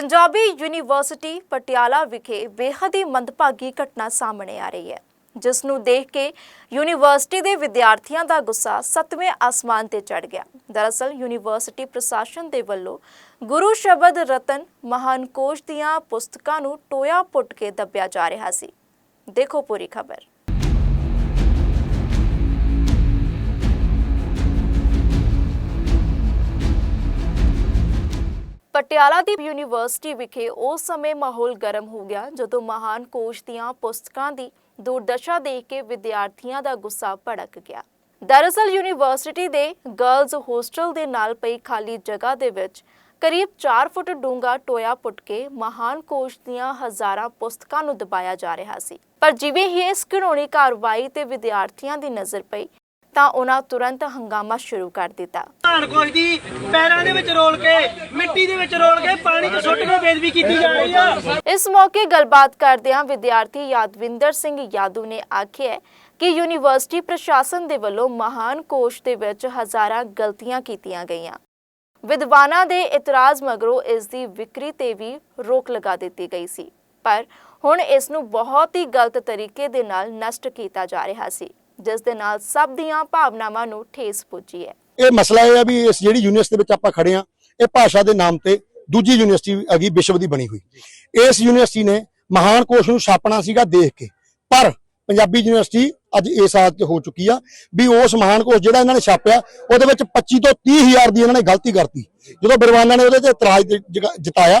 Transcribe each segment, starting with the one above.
Punjabi university Patiala ਵਿਖੇ ਬੇਹੱਦ ਹੀ ਮੰਦਭਾਗੀ ਘਟਨਾ ਸਾਹਮਣੇ ਆ ਰਹੀ ਹੈ ਜਿਸ ਨੂੰ ਦੇਖ ਕੇ ਯੂਨੀਵਰਸਿਟੀ ਦੇ ਵਿਦਿਆਰਥੀਆਂ ਦਾ ਗੁੱਸਾ ਸੱਤਵੇਂ ਆਸਮਾਨ ਤੇ ਚੜ ਗਿਆ। ਦਰਅਸਲ, ਯੂਨੀਵਰਸਿਟੀ ਪ੍ਰਸ਼ਾਸਨ ਦੇ ਵੱਲੋਂ ਗੁਰੂ ਸ਼ਬਦ ਰਤਨ ਮਹਾਨ ਕੋਸ਼ ਦੀਆਂ ਪੁਸਤਕਾਂ ਨੂੰ ਟੋਇਆ ਪੁੱਟ ਕੇ ਦੱਬਿਆ ਜਾ ਰਿਹਾ ਸੀ। ਦੇਖੋ ਪੂਰੀ ਖਬਰ। ਪਟਿਆਲਾ ਦੀ ਯੂਨੀਵਰਸਿਟੀ ਵਿਖੇ ਉਸ ਸਮੇਂ ਮਾਹੌਲ ਗਰਮ ਹੋ ਗਿਆ, ਜਦੋਂ ਮਹਾਨ ਕੋਸ਼ ਦੀਆਂ ਪੁਸਤਕਾਂ ਦੀ ਦੁਰਦਸ਼ਾ ਦੇਖ ਕੇ ਵਿਦਿਆਰਥੀਆਂ ਦਾ ਗੁੱਸਾ ਭੜਕ ਗਿਆ। ਦਰਅਸਲ, ਯੂਨੀਵਰਸਿਟੀ ਦੇ ਗਰਲਜ਼ ਹੋਸਟਲ ਦੇ ਨਾਲ ਪਈ ਖਾਲੀ ਜਗ੍ਹਾ ਦੇ ਵਿੱਚ ਕਰੀਬ 4 ਫੁੱਟ ਡੂੰਘਾ ਟੋਇਆ ਪੁੱਟ ਕੇ ਮਹਾਨ ਕੋਸ਼ ਦੀਆਂ ਹਜ਼ਾਰਾਂ ਪੁਸਤਕਾਂ ਨੂੰ ਦਬਾਇਆ ਜਾ ਰਿਹਾ ਸੀ। ਪਰ ਜਿਵੇਂ ਹੀ ਇਸ ਘਿਨੌਣੀ ਕਾਰਵਾਈ ਤੇ ਵਿਦਿਆਰਥੀਆਂ ਦੀ ਨਜ਼ਰ ਪਈ ਤਾਂ ਉਹਨਾਂ ਤੁਰੰਤ ਹੰਗਾਮਾ ਸ਼ੁਰੂ ਕਰ ਦਿੱਤਾ। ਧਾਨ ਕੁਛ ਦੀ ਪੈਰਾਂ ਦੇ ਵਿੱਚ ਰੋਲ ਕੇ ਮਿੱਟੀ ਦੇ ਵਿੱਚ ਰੋਲ ਕੇ ਪਾਣੀ 'ਚ ਸੁੱਟ ਕੇ ਬੇਦਬੀ ਕੀਤੀ ਜਾ ਰਹੀ ਆ। ਇਸ ਮੌਕੇ ਗੱਲਬਾਤ ਕਰਦਿਆਂ ਵਿਦਿਆਰਥੀ ਯਾਦਵਿੰਦਰ ਸਿੰਘ ਯਾਦੂ ਨੇ ਆਖਿਆ ਕਿ ਯੂਨੀਵਰਸਿਟੀ ਪ੍ਰਸ਼ਾਸਨ ਦੇ ਵੱਲੋਂ ਮਹਾਨ ਕੋਸ਼ ਦੇ ਵਿੱਚ ਹਜ਼ਾਰਾਂ ਗਲਤੀਆਂ ਕੀਤੀਆਂ ਗਈਆਂ। ਵਿਦਵਾਨਾਂ ਦੇ ਇਤਰਾਜ਼ ਮਗਰੋਂ ਇਸ ਦੀ ਵਿਕਰੀ ਤੇ ਵੀ ਰੋਕ ਲਗਾ ਦਿੱਤੀ ਗਈ ਸੀ। ਪਰ ਹੁਣ ਇਸ ਨੂੰ ਬਹੁਤ ਹੀ ਗਲਤ ਤਰੀਕੇ ਦੇ ਨਾਲ ਨਸ਼ਟ ਕੀਤਾ ਜਾ ਰਿਹਾ ਸੀ। ਜਿਸ ਦੇ ਨਾਲ ਸਭ ਦੀਆਂ ਭਾਵਨਾਵਾਂ ਨੂੰ ਠੇਸ ਪਹੁੰਚੀ ਹੈ। ਇਹ ਮਸਲਾ ਇਹ ਆ ਵੀ ਇਸ ਜਿਹੜੀ ਯੂਨੀਵਰਸਿਟੀ ਵਿੱਚ ਆਪਾਂ ਖੜੇ ਆ ਇਹ ਭਾਸ਼ਾ ਦੇ ਨਾਮ ਤੇ ਦੂਜੀ ਯੂਨੀਵਰਸਿਟੀ ਹੈਗੀ ਵਿਸ਼ਵ ਦੀ ਬਣੀ ਹੋਈ। ਇਸ ਯੂਨੀਵਰਸਿਟੀ ਨੇ ਮਹਾਨ ਕੋਸ਼ ਨੂੰ ਛਾਪਣਾ ਸੀਗਾ ਦੇਖ ਕੇ, ਪਰ ਪੰਜਾਬੀ ਯੂਨੀਵਰਸਿਟੀ ਅੱਜ ਇਸ ਹਾਲਤ 'ਚ ਹੋ ਚੁੱਕੀ ਆ ਵੀ ਉਸ ਮਹਾਨ ਕੋਸ਼ ਜਿਹੜਾ ਇਹਨਾਂ ਨੇ ਛਾਪਿਆ, ਉਹਦੇ ਵਿੱਚ 25 ਤੋਂ 30 ਹਜ਼ਾਰ ਦੀ ਇਹਨਾਂ ਨੇ ਗਲਤੀ ਕਰਤੀ। ਜਦੋਂ ਬਿਰਵਾਨਾ ਨੇ ਉਹਦੇ ਤੇ ਇਤਰਾਜ਼ ਜਤਾਇਆ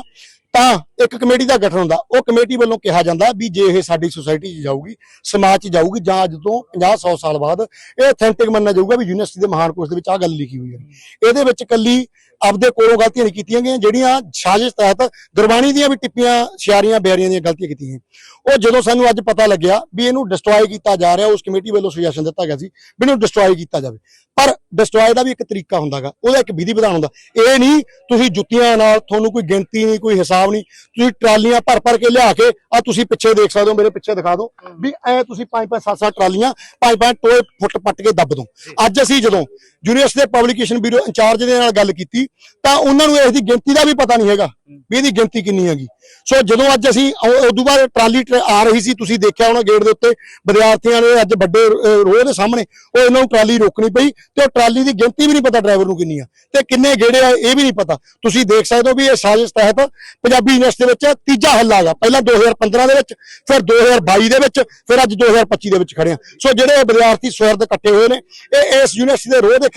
ਤਾਂ ਇੱਕ ਕਮੇਟੀ ਦਾ ਗਠਨ ਹੁੰਦਾ, ਉਹ ਕਮੇਟੀ ਵੱਲੋਂ ਕਿਹਾ ਜਾਂਦਾ ਵੀ ਜੇ ਇਹ ਸਾਡੀ ਸੁਸਾਇਟੀ 'ਚ ਜਾਊਗੀ, ਸਮਾਜ 'ਚ ਜਾਊਗੀ, ਜਾਂ ਅੱਜ ਤੋਂ 50 100 ਸਾਲ ਬਾਅਦ ਇਹ ਅਥੈਂਟਿਕ ਮੰਨਿਆ ਜਾਊਗਾ ਵੀ ਯੂਨੀਵਰਸਿਟੀ ਦੇ ਮਹਾਨ ਕੋਸ਼ ਦੇ ਵਿੱਚ ਆਹ ਗੱਲ ਲਿਖੀ ਹੋਈ ਹੈ। ਇਹਦੇ ਵਿੱਚ ਕੱਲੀ ਆਪਦੇ ਕੋਲੋਂ ਗਲਤੀਆਂ ਨਹੀਂ ਕੀਤੀਆਂ ਗਈਆਂ, ਜਿਹੜੀਆਂ ਸਾਜ਼ਿਸ਼ ਤਹਿਤ ਗੁਰਬਾਣੀ ਦੀਆਂ ਵੀ ਟਿੱਪੀਆਂ, ਸ਼ਿਆਰੀਆਂ, ਬਿਆਰੀਆਂ ਦੀਆਂ ਗਲਤੀਆਂ ਕੀਤੀਆਂ ਉਹ ਜਦੋਂ ਸਾਨੂੰ ਅੱਜ ਪਤਾ ਲੱਗਿਆ ਵੀ ਇਹਨੂੰ ਡਿਸਟਰੋਏ ਕੀਤਾ ਜਾ ਰਿਹਾ, ਉਸ ਕਮੇਟੀ ਵੱਲੋਂ ਸੁਜੈਸ਼ਨ ਦਿੱਤਾ ਗਿਆ ਸੀ ਵੀ ਇਹਨੂੰ ਡਿਸਟਰੋਏ ਕੀਤਾ ਜਾਵੇ। ਪਰ ਡਿਸਟਰੋਏ ਦਾ ਵੀ ਇੱਕ ਤਰੀਕਾ ਹੁੰਦਾਗਾ ਉਹਦਾ ਇੱਕ ਵਿਧੀ ਵਿਧਾਨ ਹੁੰਦਾ। ਇਹ ਨਹੀਂ ਤੁਸੀਂ ਜੁੱਤੀਆਂ ਨਾਲ ਤੁਹਾਨੂੰ ਕੋਈ ਗਿਣਤੀ ਨਹੀਂ ਕੋਈ ਹਿਸਾਬ ਨਹੀਂ ਤੁਸੀਂ ਟਰਾਲੀਆਂ ਭਰ ਭਰ ਕੇ ਲਿਆ ਕੇ ਆ ਤੁਸੀਂ ਪਿੱਛੇ ਦੇਖ ਸਕਦੇ ਹੋ ਮੇਰੇ ਪਿੱਛੇ ਦਿਖਾ ਦਿਓ ਵੀ ਐ ਤੁਸੀਂ ਪੰਜ ਪੰਜ ਸੱਤ ਸੱਤ ਟਰਾਲੀਆਂ ਪੰਜ ਪੰਜ ਟੋਏ ਫੁੱਟ ਪੱਟ ਕੇ ਦੱਬ ਦੋ। ਅੱਜ ਅਸੀਂ ਜਦੋਂ ਯੂਨੀਵਰਸਿਟੀ ਦੇ ਪਬਲਿਕੇਸ਼ਨ ਬਿਊਰੋ ਇੰਚਾਰਜ ਦੇ ਨਾਲ ਗੱਲ ਕੀਤੀ ਤਾਂ ਉਹਨਾਂ ਨੂੰ ਇਸ ਦੀ ਗਿਣਤੀ ਦਾ ਵੀ ਪਤਾ ਨਹੀਂ ਹੈਗਾ ਵੀ ਇਹਦੀ ਗਿਣਤੀ ਕਿੰਨੀ ਹੈਗੀ। ਸੋ ਜਦੋਂ ਅੱਜ ਅਸੀਂ ਉਦੋਂ ਬਾਅਦ ਟਰਾਲੀ ਟਰ- ਆ ਰਹੀ ਸੀ ਤੁਸੀਂ ਦੇਖਿਆ ਉਹਨਾਂ ਗੇਟ ਦੇ ਉੱਤੇ ਵਿਦਿਆਰਥੀਆਂ ਨੇ ਅੱਜ ਵੱਡੇ ਅਹ, ਰੋਹ ਦੇ ਸਾਹਮਣੇ ਉਹ ਇਹਨਾਂ ਨੂੰ ਟਰਾਲੀ ਰੋਕਣੀ ਪਈ ਤੇ ਟਰਾਲੀ ਦੀ ਗਿਣਤੀ ਵੀ ਨਹੀਂ ਪਤਾ ਡਰਾਈਵਰ ਨੂੰ ਕਿੰਨੀ ਆ ਤੇ ਕਿੰਨੇ ਗੇੜੇ ਆ ਇਹ ਵੀ ਨਹੀਂ ਪਤਾ। ਤੁਸੀਂ ਦੇਖ ਸਕਦੇ ਹੋ ਵੀ ਇਹ ਸਾਜ਼ਿਸ਼ ਤਹਿਤ ਪੰਜਾਬੀ ਯੂਨੀਵਰਸਿਟੀ ਦੇ ਵਿੱਚ ਤੀਜਾ ਹੱਲਾ ਹੈਗਾ। ਪਹਿਲਾਂ 2015 ਦੇ ਵਿੱਚ, ਫਿਰ 2022 ਦੇ ਵਿੱਚ, ਫਿਰ ਅੱਜ 2025 ਦੇ ਵਿੱਚ ਖੜੇ ਆ। ਸੋ ਜਿਹੜੇ ਵਿਦਿਆਰਥੀ ਸਵਰਦ ਇਕੱਠੇ ਹੋਏ ਨੇ, ਇਹ ਇਸ ਯੂਨੀਵਰਸਿਟੀ ਦੇ ਰੋਹ ਦੇ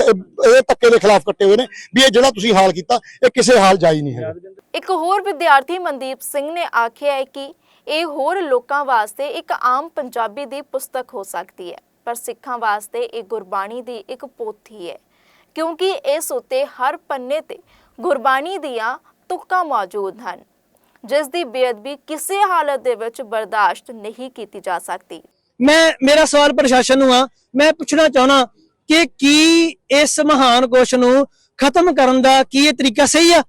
ਇਹ ਧੱਕੇ ਦੇ ਖਿਲਾਫ ਇਕੱਠੇ ਹੋਏ ਨੇ ਵੀ ਇਹ ਜਿਹੜਾ ਤੁਸੀਂ ਹਾਲ ਕੀਤਾ, ਇਹ ਕਿਸੇ ਹਾਲ ਜਾਈ ਨਹੀਂ ਹੈ ਇੱਕ ਹੋਰ ਵਿਦਿਆਰਥੀ ਮਨਦੀਪ ਸਿੰਘ ਨੇ ਆਖਿਆ ਹੈ ਕਿ ਇਹ ਹੋਰ ਲੋਕਾਂ ਵਾਸਤੇ ਇੱਕ ਆਮ ਪੰਜਾਬੀ ਦੀ ਪੁਸਤਕ ਹੋ ਸਕਦੀ ਹੈ। ਪਰ ਸਿੱਖਾਂ ਵਾਸਤੇ ਇਹ ਗੁਰਬਾਣੀ ਦੀ ਇੱਕ ਪੋਥੀ ਹੈ। ਕਿਉਂਕਿ ਇਸ ਉੱਤੇ ਹਰ ਪੰਨੇ ਤੇ ਗੁਰਬਾਣੀ ਦੀਆਂ ਤੁਕਾਂ ਮੌਜੂਦ ਹਨ, ਜਿਸ ਦੀ ਬੇਅਦਬੀ ਕਿਸੇ ਹਾਲਤ ਦੇ ਵਿੱਚ ਬਰਦਾਸ਼ਤ ਨਹੀਂ ਕੀਤੀ ਜਾ ਸਕਦੀ। ਮੈਂ, ਮੇਰਾ ਸਵਾਲ ਪ੍ਰਸ਼ਾਸਨ ਨੂੰ ਆ, ਮੈਂ ਪੁੱਛਣਾ ਚਾਹਣਾ ਕਿ ਕੀ ਇਸ ਮਹਾਨ ਕੋਸ਼ ਨੂੰ ਖਤਮ ਕਰਨ ਦਾ ਕੀ ਇਹ ਤਰੀਕਾ ਸਹੀ ਆ?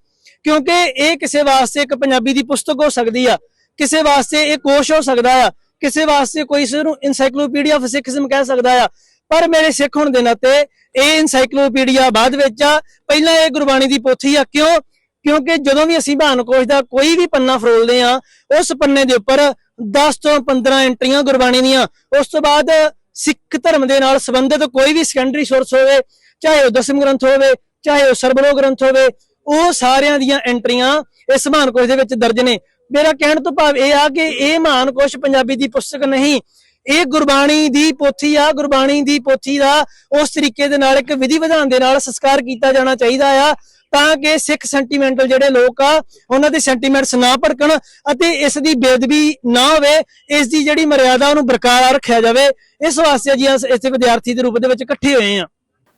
ਕਿਉਂਕਿ ਇਹ ਕਿਸੇ ਵਾਸਤੇ ਇੱਕ ਪੰਜਾਬੀ ਦੀ ਪੁਸਤਕ ਹੋ ਸਕਦੀ ਆ, ਕਿਸੇ ਵਾਸਤੇ ਇਹ ਕੋਸ਼ ਹੋ ਸਕਦਾ ਆ ਕਿਸੇ ਵਾਸਤੇ ਕੋਈ ਇਸ ਨੂੰ ਇਨਸਾਈਕਲੋਪੀਡੀਆ ਆਫ ਸਿੱਖੀਜ਼ਮ ਕਹਿ ਸਕਦਾ ਆ। ਪਰ ਮੇਰੇ ਸਿੱਖ ਹੋਣ ਦੇ ਨਾਤੇ ਇਹ ਇਨਸਾਈਕਲੋਪੀਡੀਆ ਬਾਅਦ ਵਿੱਚ ਆ। ਪਹਿਲਾਂ ਇਹ ਗੁਰਬਾਣੀ ਦੀ ਪੋਥੀ ਆ। ਕਿਉਂ? ਕਿਉਂਕਿ ਜਦੋਂ ਵੀ ਅਸੀਂ ਮਹਾਨ ਦਾ ਕੋਈ ਵੀ ਪੰਨਾ ਫਰੋਲਦੇ ਆ, ਉਸ ਪੰਨੇ ਦੇ ਉੱਪਰ 10 ਤੋਂ 15 ਐਂਟਰੀਆਂ ਗੁਰਬਾਣੀ ਦੀਆਂ। ਉਸ ਤੋਂ ਬਾਅਦ ਸਿੱਖ ਧਰਮ ਦੇ ਨਾਲ ਸੰਬੰਧਿਤ ਕੋਈ ਵੀ ਸੈਕੰਡਰੀ ਸੋਰਸ ਹੋਵੇ, ਚਾਹੇ ਉਹ ਦਸਮ ਗ੍ਰੰਥ ਹੋਵੇ, ਚਾਹੇ ਉਹ ਸਰਬਲੋ ਗ੍ਰੰਥ ਹੋਵੇ, ਉਹ ਸਾਰਿਆਂ ਦੀਆਂ ਐਂਟਰੀਆਂ ਇਸ ਮਹਾਨਕੋਸ਼ ਦੇ ਵਿੱਚ ਦਰਜ ਨੇ। ਮੇਰਾ ਕਹਿਣ ਤੋਂ ਭਾਵ ਇਹ ਆ ਕਿ ਇਹ ਮਹਾਨ ਕੋਸ਼ ਪੰਜਾਬੀ ਦੀ ਪੁਸਤਕ ਨਹੀਂ। ਇਹ ਗੁਰਬਾਣੀ ਦੀ ਪੋਥੀ ਆ, ਗੁਰਬਾਣੀ ਦੀ ਪੋਥੀ ਦਾ ਉਸ ਤਰੀਕੇ ਦੇ ਨਾਲ ਇੱਕ ਵਿਧੀ ਵਿਧਾਨ ਦੇ ਨਾਲ ਸੰਸਕਾਰ ਕੀਤਾ ਜਾਣਾ ਚਾਹੀਦਾ ਆ, ਤਾਂ ਕਿ ਸਿੱਖ ਸੈਂਟੀਮੈਂਟਲ ਜਿਹੜੇ ਲੋਕ ਆ, ਉਹਨਾਂ ਦੇ ਸੈਂਟੀਮੈਂਟਸ ਨਾ ਭੜਕਣ ਅਤੇ ਇਸ ਦੀ ਬੇਦਬੀ ਨਾ ਹੋਵੇ, ਇਸ ਦੀ ਜਿਹੜੀ ਮਰਿਆਦਾ ਉਹਨੂੰ ਬਰਕਰਾਰ ਰੱਖਿਆ ਜਾਵੇ। ਇਸ ਵਾਸਤੇ ਜੀ ਅਸੀਂ ਇੱਥੇ ਵਿਦਿਆਰਥੀ ਦੇ ਰੂਪ ਦੇ ਵਿੱਚ ਇਕੱਠੇ ਹੋਏ ਆ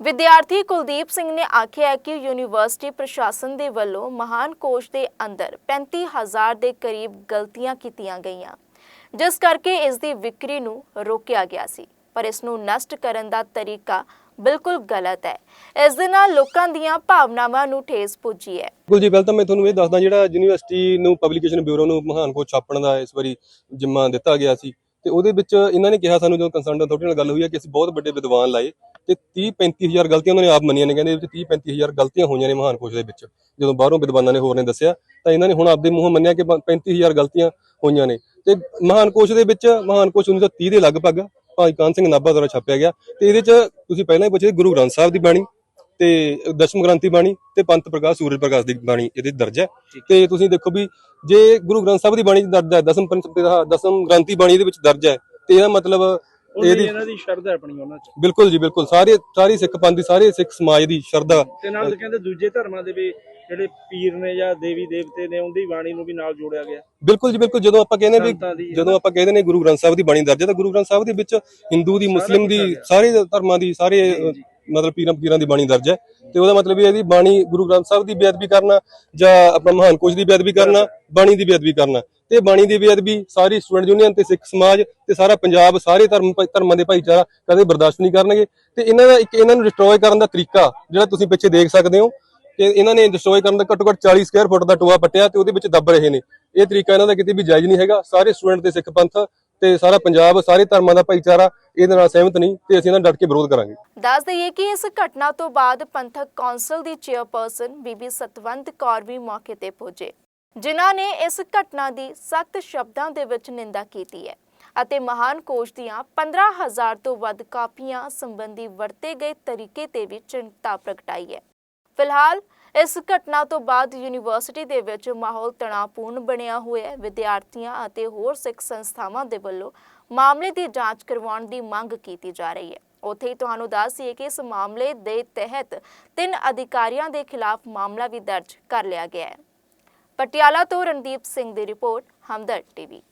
ਵਿਦਿਆਰਥੀ ਕੁਲਦੀਪ ਸਿੰਘ ਨੇ ਆਖਿਆ ਕਿ ਯੂਨੀਵਰਸਿਟੀ ਪ੍ਰਸ਼ਾਸਨ ਦੇ ਵੱਲੋਂ ਮਹਾਨ ਕੋਸ਼ ਦੇ ਅੰਦਰ 35000 ਦੇ ਕਰੀਬ ਗਲਤੀਆਂ ਕੀਤੀਆਂ ਗਈਆਂ, ਜਿਸ ਕਰਕੇ ਇਸ ਦੀ ਵਿਕਰੀ ਨੂੰ ਰੋਕਿਆ ਗਿਆ ਸੀ। ਪਰ ਇਸ ਨੂੰ ਨਸ਼ਟ ਕਰਨ ਦਾ ਤਰੀਕਾ ਬਿਲਕੁਲ ਗਲਤ ਹੈ। ਇਸ ਦੇ ਨਾਲ ਲੋਕਾਂ ਦੀਆਂ ਭਾਵਨਾਵਾਂ ਨੂੰ ਠੇਸ ਪੁੱਜੀ ਹੈ। ਬਿਲਕੁਲ ਜੀ, ਪਹਿਲਾਂ ਤਾਂ ਮੈਂ ਤੁਹਾਨੂੰ ਇਹ ਦੱਸਦਾ, ਜਿਹੜਾ ਯੂਨੀਵਰਸਿਟੀ ਨੂੰ ਪਬਲਿਕੇਸ਼ਨ ਬਿਊਰੋ ਨੂੰ ਮਹਾਨ ਕੋ ਛਾਪਣ ਦਾ ਇਸ ਵਾਰੀ ਜਿੰਮਾ ਦਿੱਤਾ ਗਿਆ ਸੀ, ਤੇ ਉਹਦੇ ਵਿੱਚ ਇਹਨਾਂ ਨੇ ਕਿਹਾ ਸਾਨੂੰ, ਜਦੋਂ ਕੰਸਰਨ ਅਥਾਰਟੀ ਨਾਲ ਗੱਲ ਹੋਈ ਹੈ ਕਿ ਅਸੀਂ ਬਹੁਤ ਵੱਡੇ ਵਿਦਵਾਨ ਲਾਏ ਤੇ 30 35000 ਗਲਤੀਆਂ ਉਹਨਾਂ ਨੇ ਆਪ ਮੰਨੀਆਂ ਨੇ ਕਹਿੰਦੇ ਇਹ ਵਿੱਚ 30 35000 ਗਲਤੀਆਂ ਹੋਈਆਂ ਨੇ ਮਹਾਨ ਕੋਸ਼ ਦੇ ਵਿੱਚ। ਜਦੋਂ ਬਾਹਰੋਂ ਵਿਦਵਾਨਾਂ ਨੇ ਹੋਰ ਨੇ ਦੱਸਿਆ ਤਾਂ ਇਹਨਾਂ ਨੇ ਹੁਣ ਆਪਦੇ ਮੂੰਹੋਂ ਮੰਨਿਆ ਕਿ 35000 ਗਲਤੀਆਂ ਹੋਈਆਂ ਨੇ। ਤੇ ਮਹਾਨ ਕੋਸ਼ ਦੇ ਵਿੱਚ ਮਹਾਨ ਕੋਸ਼ 1930 ਦੇ ਲਗਭਗ ਭਾਈ ਕਾਨ ਸਿੰਘ ਨਾਭਾ ਦੁਆਰਾ ਛਾਪਿਆ ਗਿਆ। ਤੇ ਇਹਦੇ ਚ ਤੁਸੀਂ ਪਹਿਲਾਂ ਹੀ ਪੁੱਛੇ ਗੁਰੂ ਗ੍ਰੰਥ ਸਾਹਿਬ ਦੀ ਬਾਣੀ ਤੇ ਦਸ਼ਮ ਗ੍ਰੰਥੀ ਬਾਣੀ ਤੇ ਪੰਥ ਪ੍ਰਕਾਸ਼ ਸੂਰਜ ਪ੍ਰਕਾਸ਼ ਦੀ ਬਾਣੀ ਇਹਦੇ ਦਰਜ ਹੈ। ਤੇ ਤੁਸੀਂ ਦੇਖੋ ਵੀ ਜੇ ਗੁਰੂ ਗ੍ਰੰਥ ਸਾਹਿਬ ਦੀ ਬਾਣੀ ਦਰਜ ਹੈ ਦਸਮ ਪੰਚ ਦਸਮ ਗ੍ਰੰਥੀ ਬਾਣੀ ਦੇ ਵਿੱਚ ਦਰਜ ਹੈ ਤੇ ਇਹਦਾ ਮਤਲਬ ਇਹਦੀ ਇਹਨਾਂ ਦੀ ਸ਼ਰਧਾ ਆਪਣੀ ਉਹਨਾਂ ਚ। ਬਿਲਕੁਲ ਜੀ ਬਿਲਕੁਲ। ਸਾਰੇ ਸਾਰੀ ਸਿੱਖ ਪੰਥ ਦੀ ਸਾਰੇ ਸਿੱਖ ਸਮਾਜ ਦੀ ਸ਼ਰਧਾ। ਤੇ ਨਾਲ ਕਹਿੰਦੇ ਦੂਜੇ ਧਰਮਾਂ ਦੇ ਵੀ ਜਿਹੜੇ ਪੀਰ ਨੇ ਜਾਂ ਦੇਵੀ ਦੇਵਤੇ ਨੇ ਉਹਦੀ ਬਾਣੀ ਨੂੰ ਵੀ ਨਾਲ ਜੋੜਿਆ ਗਿਆ। ਬਿਲਕੁਲ ਜੀ ਬਿਲਕੁਲ। ਜਦੋਂ ਆਪਾਂ ਕਹਿੰਦੇ ਵੀ ਜਦੋਂ ਆਪਾਂ ਕਹਿੰਦੇ ਨੇ ਗੁਰੂ ਗ੍ਰੰਥ ਸਾਹਿਬ ਦੀ ਬਾਣੀ ਦਰਜ ਹੈ ਤਾਂ ਗੁਰੂ ਗ੍ਰੰਥ ਸਾਹਿਬ ਦੇ ਵਿੱਚ ਹਿੰਦੂ ਦੀ ਮੁਸਲਿਮ ਦੀ ਸਾਰੇ ਧਰਮਾਂ ਦੀ ਸਾਰੇ ਮਤਲਬ ਪੀਰਾਂ ਪੀਰਾਂ ਦੀ ਬਾਣੀ ਦਰਜ ਹੈ। ਤੇ ਉਹਦਾ ਮਤਲਬ ਇਹ ਹੈ ਵੀ ਬਾਣੀ ਗੁਰੂ ਗ੍ਰੰਥ ਸਾਹਿਬ ਦੀ ਬੇਅਦਬੀ ਕਰਨਾ ਜਾਂ ਆਪਣਾ ਮਹਾਨ ਕੋਸ਼ ਦੀ ਬੇਅਦਬੀ ਕਰਨਾ, ਬਾਣੀ ਦੀ ਬੇਅਦਬੀ ਕਰਨਾ। ਤੇ ਬਾਣੀ ਦੀ ਬੇਅਦਬੀ ਸਾਰੀ ਸਟੂਡੈਂਟ ਯੂਨੀਅਨ ਤੇ ਸਿੱਖ ਸਮਾਜ ਤੇ ਸਾਰਾ ਪੰਜਾਬ, ਸਾਰੇ ਧਰਮ ਧਰਮਾਂ ਦੇ ਭਾਈਚਾਰਾ ਕਦੇ ਬਰਦਾਸ਼ਤ ਨਹੀਂ ਕਰਨਗੇ। ਤੇ ਇਹਨਾਂ ਦਾ ਇੱਕ ਇਹਨਾਂ ਨੂੰ ਡਿਸਟਰੋਏ ਕਰਨ ਦਾ ਤਰੀਕਾ, ਜਿਹੜਾ ਤੁਸੀਂ ਪਿੱਛੇ ਦੇਖ ਸਕਦੇ ਹੋ, ਕਿ ਇਹਨਾਂ ਨੇ ਡਿਸਟਰੋਏ ਕਰਨ ਦਾ ਘੱਟੋ ਘੱਟ 40 ਸਕੁਅਰ ਫੁੱਟ ਦਾ ਟੋਆ ਪੱਟਿਆ ਤੇ ਉਹਦੇ ਵਿੱਚ ਦੱਬ ਰਹੇ ਨੇ। ਇਹ ਤਰੀਕਾ ਇਹਨਾਂ ਦਾ ਕਿਤੇ ਵੀ ਜਾਇਜ਼ ਨਹੀਂ ਹੈਗਾ। ਸਾਰੇ ਸਟੂਡੈਂਟ ਤੇ ਸਿੱਖ ਪੰਥ ਤੇ ਸਾਰਾ ਪੰਜਾਬ, ਸਾਰੇ ਧਰਮਾਂ ਦਾ ਭਾਈਚਾਰਾ ਇਹਦੇ ਨਾਲ ਸਹਿਮਤ ਨਹੀਂ ਤੇ ਅਸੀਂ ਇਹਨਾਂ ਡਟ ਕੇ ਵਿਰੋਧ ਕਰਾਂਗੇ। ਦੱਸ ਦਈਏ ਕਿ ਇਸ ਘਟਨਾ ਤੋਂ ਬਾਅਦ ਪੰਥਕ ਕੌਂਸਲ ਦੀ ਚੇਅਰਪਰਸਨ ਬੀਬੀ ਸਤਵੰਤ ਕੌਰ ਵੀ ਮੌਕੇ ਤੇ ਪਹੁੰਚੇ, ਜਿਨ੍ਹਾਂ ਨੇ ਇਸ ਘਟਨਾ ਦੀ ਸਖਤ ਸ਼ਬਦਾਂ ਦੇ ਵਿੱਚ ਨਿੰਦਾ ਕੀਤੀ ਹੈ ਅਤੇ ਮਹਾਨ ਕੋਸ਼ ਦੀਆਂ 15000 ਤੋਂ ਵੱਧ ਕਾਪੀਆਂ ਸੰਬੰਧੀ ਵਰਤੇ ਗਏ ਤਰੀਕੇ ਤੇ ਵੀ ਚਿੰਤਾ ਪ੍ਰਗਟਾਈ ਹੈ। ਫਿਲਹਾਲ ਇਸ ਘਟਨਾ ਤੋਂ ਬਾਅਦ ਯੂਨੀਵਰਸਿਟੀ ਦੇ ਵਿੱਚ ਮਾਹੌਲ ਤਣਾਅਪੂਰਨ ਬਣਿਆ ਹੋਇਆ ਹੈ। ਵਿਦਿਆਰਥੀਆਂ ਅਤੇ ਹੋਰ ਸਿੱਖ ਸੰਸਥਾਵਾਂ ਦੇ ਵੱਲੋਂ ਮਾਮਲੇ ਦੀ ਜਾਂਚ ਕਰਵਾਉਣ ਦੀ ਮੰਗ ਕੀਤੀ ਜਾ ਰਹੀ ਹੈ। ਉੱਥੇ ਹੀ ਤੁਹਾਨੂੰ ਦੱਸ ਦਈਏ ਕਿ ਇਸ ਮਾਮਲੇ ਦੇ ਤਹਿਤ ਤਿੰਨ ਅਧਿਕਾਰੀਆਂ ਦੇ ਖਿਲਾਫ ਮਾਮਲਾ ਵੀ ਦਰਜ ਕਰ ਲਿਆ ਗਿਆ ਹੈ। ਪਟਿਆਲਾ ਤੋਂ ਰਣਦੀਪ ਸਿੰਘ ਦੀ ਰਿਪੋਰਟ, ਹਮਦਰਦ ਟੀਵੀ।